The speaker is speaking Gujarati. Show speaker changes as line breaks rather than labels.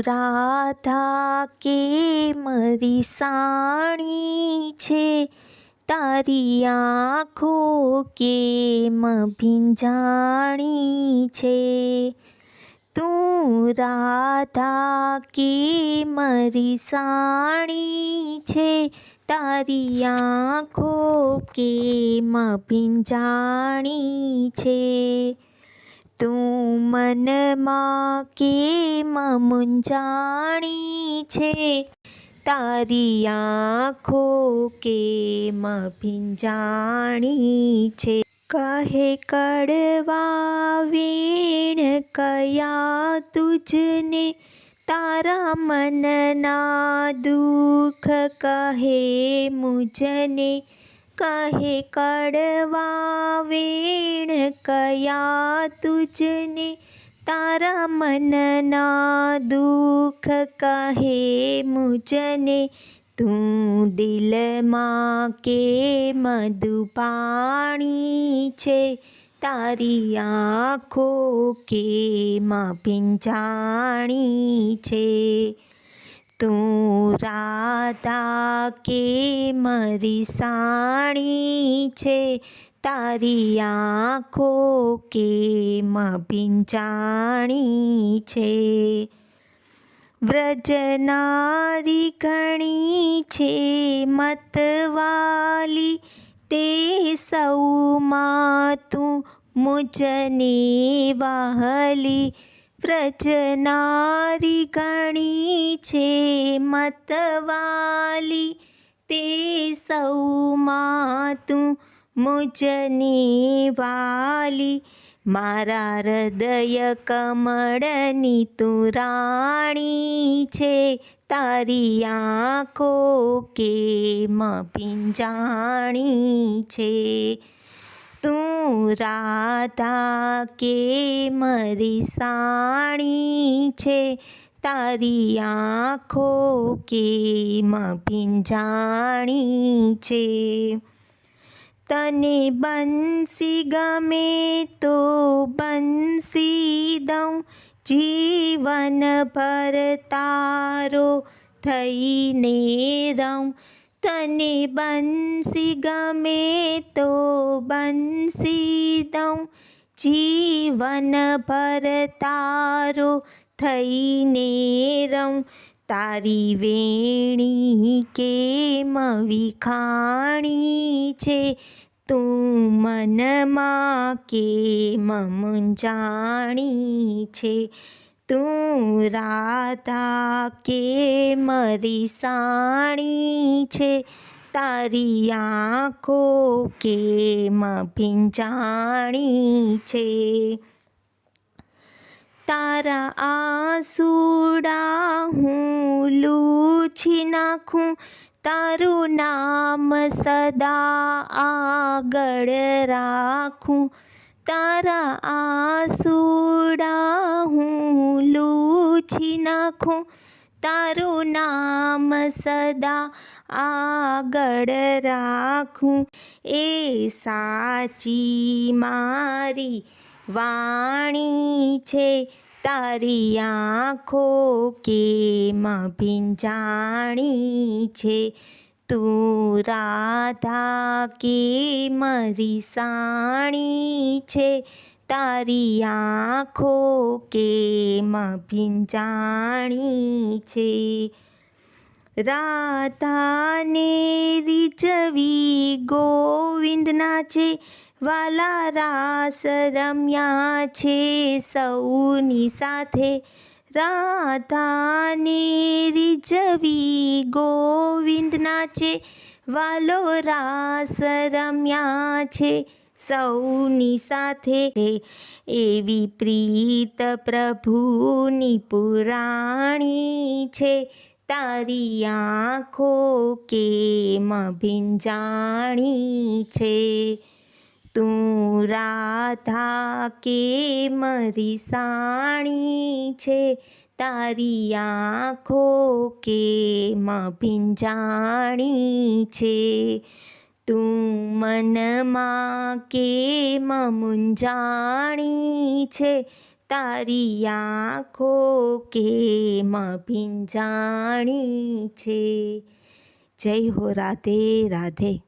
રાધા કે મરી સાણી છે? તારી આંખો કેમ ભીંજાણી છે? તું રાધા કે મરી સાણી છે? તારી આંખો કેમ ભીંજાણી છે? તું મનમાં કેમ મૂંઝાણી છે તારી આંખો કેમ ભીંજાણી છે કહે કડવા વીણ કયા તુજને તારા મનના દુઃખ કહે મુજને કહે, કડવા વેણ કયા તુજને? તારા મનના દુઃખ કહે મુજને? તું દિલમાં કે મધુ પાણી છે? તારી આંખો કેમ પિંજાણી છે? તું રાધા કે મરી સાણી છે? તારી આંખો કેમ ભીંજાણી છે? વ્રજનારી ઘણી છે મતવાલી, તે સૌમાં તું મુજને વાહલી. વ્રજનારી ઘણી છે મતવાલી. તે સૌમાં તું મુજની વાલી મારા હૃદય કમળની તું રાણી છે. તારી આંખો કેમ પિંજાણી છે? તું રાધા કે મરી સાણી છે? તારી આંખો કેમાં ભીંજાણી છે? તને બંસી ગમે તો બંસી દઉં. જીવન ભર તારો થઈને રહું. તને બંસી ગમે તો બંસી દઉં. જીવન ભર તારો થઈને રહું. તારી વેણી કેમ વિખાણી છે. તું મનમાં કેમ મૂંઝાણી છે. તું રાધા કે મરી સાણી છે? તારી આંખો કેમ ભીંજાણી છે? તારા આસુડા હું લૂછી નાખું, તારું નામ સદા આગળ રાખું. તારા આસુડા હું લૂછી નાખું. તારું નામ સદા આગળ રાખું. એ સાચી મારી વાણી છે. તારી આંખો કેમ ભીંજાણી છે? તું રાધા કે મરી સાણી છે? તારી આંખો કેમ ભીંજાણી છે? રાધાને રીચવી ગોવિંદના છે વાલા રાસ રમ્યા છે સૌની સાથે રાધાને રીઝવી ગોવિંદના છે, વાલો રાસ રમ્યા છે, સૌની સાથે એવી પ્રીત પ્રભુની પુરાણી છે, તારી આંખો કેમ ભીંજાણી છે? તું રાધા કે મરી સાણી છે? તારી આંખો કે ભીંજાણી છે? તું મનમાં કે મુંજાણી છે? તારી આંખો કે ભીંજાણી છે? જય હો રાધે રાધે.